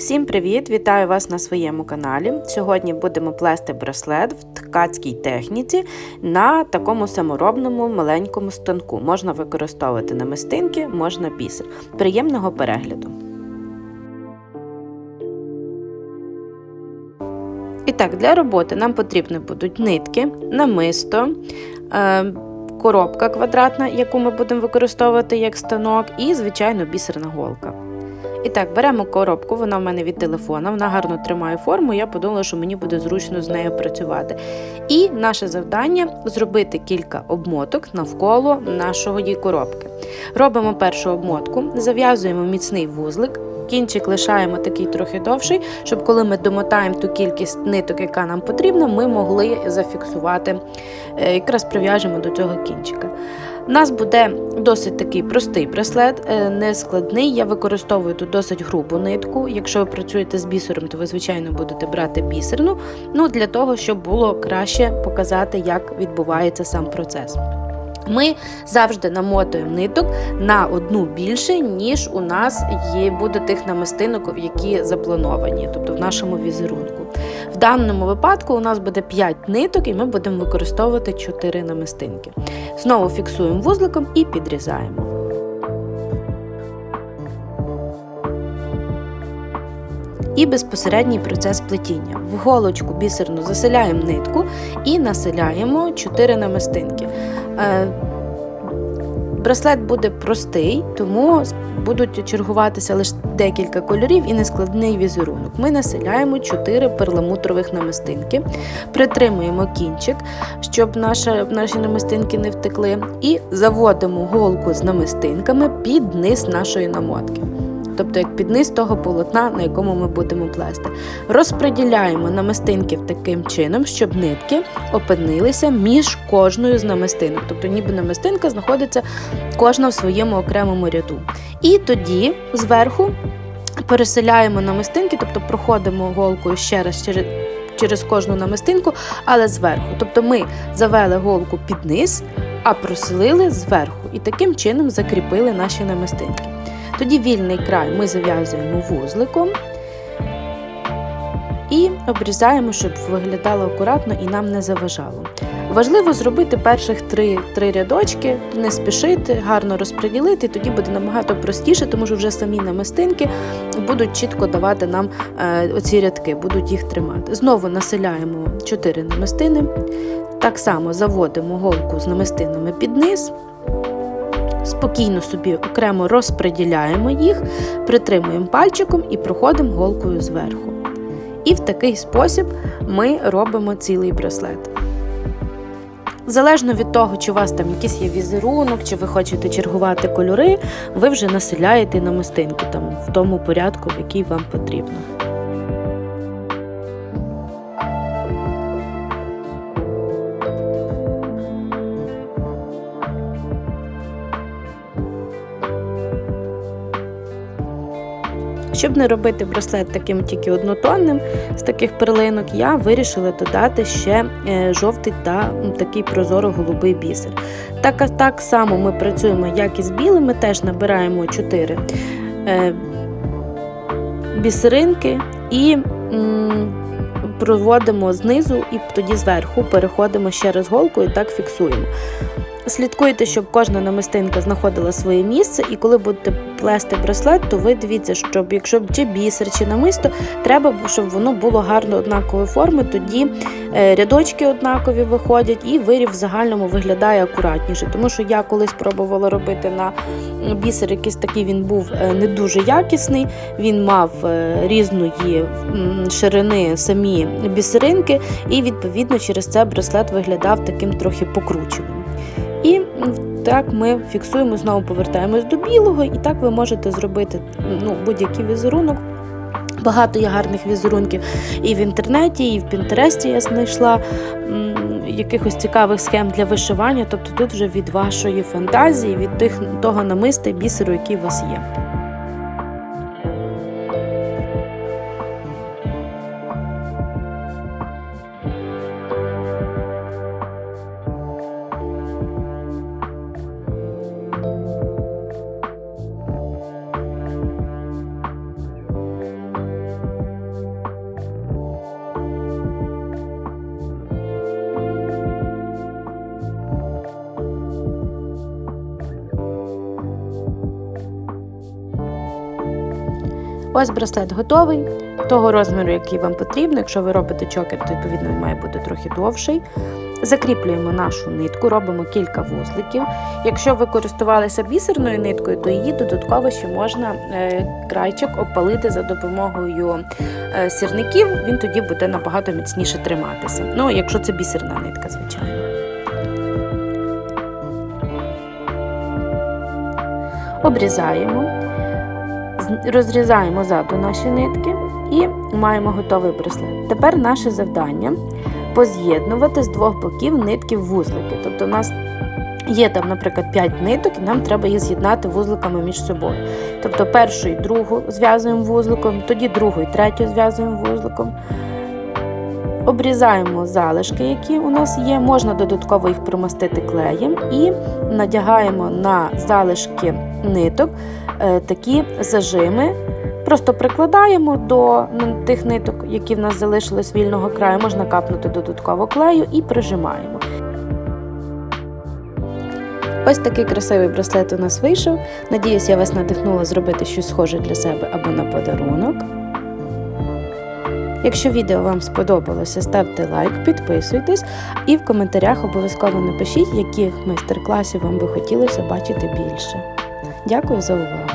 Всім привіт! Вітаю вас на своєму каналі. Сьогодні будемо плести браслет в ткацькій техніці на такому саморобному маленькому станку. Можна використовувати намистинки, можна бісер. Приємного перегляду! І так, для роботи нам потрібні будуть нитки, намисто. Е Коробка квадратна, яку ми будемо використовувати як станок, і, звичайно, бісерна голка. І так, беремо коробку, вона в мене від телефона, вона гарно тримає форму, я подумала, що мені буде зручно з нею працювати. І наше завдання зробити кілька обмоток навколо нашої коробки. Робимо першу обмотку, зав'язуємо міцний вузлик. Кінчик лишаємо такий трохи довший, щоб коли ми домотаємо ту кількість ниток, яка нам потрібна, ми могли зафіксувати, е, якраз прив'яжемо до цього кінчика. У нас буде досить такий простий браслет, е, не складний. Я використовую тут досить грубу нитку. Якщо ви працюєте з бісером, то ви, звичайно, будете брати бісерну, ну для того, щоб було краще показати, як відбувається сам процес. Ми завжди намотуємо ниток на одну більше, ніж у нас є буде тих намистинок, які заплановані, тобто в нашому візерунку. В даному випадку у нас буде 5 ниток, і ми будемо використовувати 4 намистинки. Знову фіксуємо вузликом і підрізаємо. І безпосередній процес плетіння. В голочку бісерну заселяємо нитку і населяємо 4 намистинки. Е, браслет буде простий, тому будуть чергуватися лише декілька кольорів і нескладний візерунок. Ми населяємо 4 перламутрових намистинки, притримуємо кінчик, щоб наша, наші намистинки не втекли, і заводимо голку з намистинками під низ нашої намотки тобто як під низ того полотна, на якому ми будемо плести. Розподіляємо намистинки таким чином, щоб нитки опинилися між кожною з намистинок. Тобто, ніби намистинка знаходиться кожна в своєму окремому ряду. І тоді зверху переселяємо намистинки, тобто проходимо голкою ще раз через. Через кожну намистинку, але зверху. Тобто ми завели голку під низ, а проселили зверху і таким чином закріпили наші намистинки. Тоді вільний край ми зав'язуємо вузликом і обрізаємо, щоб виглядало акуратно і нам не заважало. Важливо зробити перших три три рядочки, не спішити, гарно розподілити, тоді буде набагато простіше, тому що вже самі намистинки будуть чітко давати нам е, оці рядки, будуть їх тримати. Знову населяємо 4 намистини, так само заводимо голку з намистинами під низ спокійно собі окремо розподіляємо їх, притримуємо пальчиком і проходимо голкою зверху. І в такий спосіб ми робимо цілий браслет. Залежно від того, чи у вас там якийсь є візерунок, чи ви хочете чергувати кольори, ви вже населяєте намистинку там в тому порядку, в який вам потрібно. Щоб не робити браслет таким тільки однотонним з таких перлинок, я вирішила додати ще е, жовтий та такий прозоро-голубий бісер. Так так само ми працюємо, як і з білими, теж набираємо 4 е, бісеринки і проводимо знизу, і тоді зверху переходимо ще раз голку і так фіксуємо. Слідкуйте, щоб кожна намистинка знаходила своє місце, і коли будете плести браслет, то ви дивіться, щоб якщо чи бісер, чи намисто, треба, щоб воно було гарно однакової форми, тоді е, рядочки однакові виходять, і вирів в загальному виглядає акуратніше. Тому що я колись пробувала робити на бісер, якийсь такий він був е, не дуже якісний, він мав е, різної ширини самі бісеринки, і відповідно через це браслет виглядав таким трохи покрученим. І так ми фіксуємо, знову повертаємось до білого, і так ви можете зробити ну, будь-який візерунок. Багато є гарних візерунків і в інтернеті, і в Пінтересті я знайшла якихось цікавих схем для вишивання. Тобто тут вже від вашої фантазії, від тих, того намиста бісеру, який у вас є. Ось браслет готовий, того розміру, який вам потрібно. Якщо ви робите чокер, то відповідно він має бути трохи довший. Закріплюємо нашу нитку, робимо кілька вузликів. Якщо ви користувалися бісерною ниткою, то її додатково ще можна е, крайчик обпалити за допомогою е, сірників, він тоді буде набагато міцніше триматися. Ну, якщо це бісерна нитка, звичайно. Обрізаємо, розрізаємо ззаду наші нитки і маємо готовий браслет. Тепер наше завдання поз'єднувати з двох боків нитки в вузлики. Тобто, у нас є там, наприклад, 5 ниток, і нам треба їх з'єднати вузликами між собою. Тобто першу і другу зв'язуємо вузликом, тоді другу і третю зв'язуємо вузликом. Обрізаємо залишки, які у нас є, можна додатково їх примастити клеєм і надягаємо на залишки ниток е, такі зажими. Просто прикладаємо до тих ниток, які в нас залишились вільного краю, можна капнути додатково клею і прижимаємо. Ось такий красивий браслет у нас вийшов. Надіюсь, я вас надихнула зробити щось схоже для себе або на подарунок. Якщо відео вам сподобалося, ставте лайк, підписуйтесь і в коментарях обов'язково напишіть, яких майстер-класів вам би хотілося бачити більше. Дякую за увагу!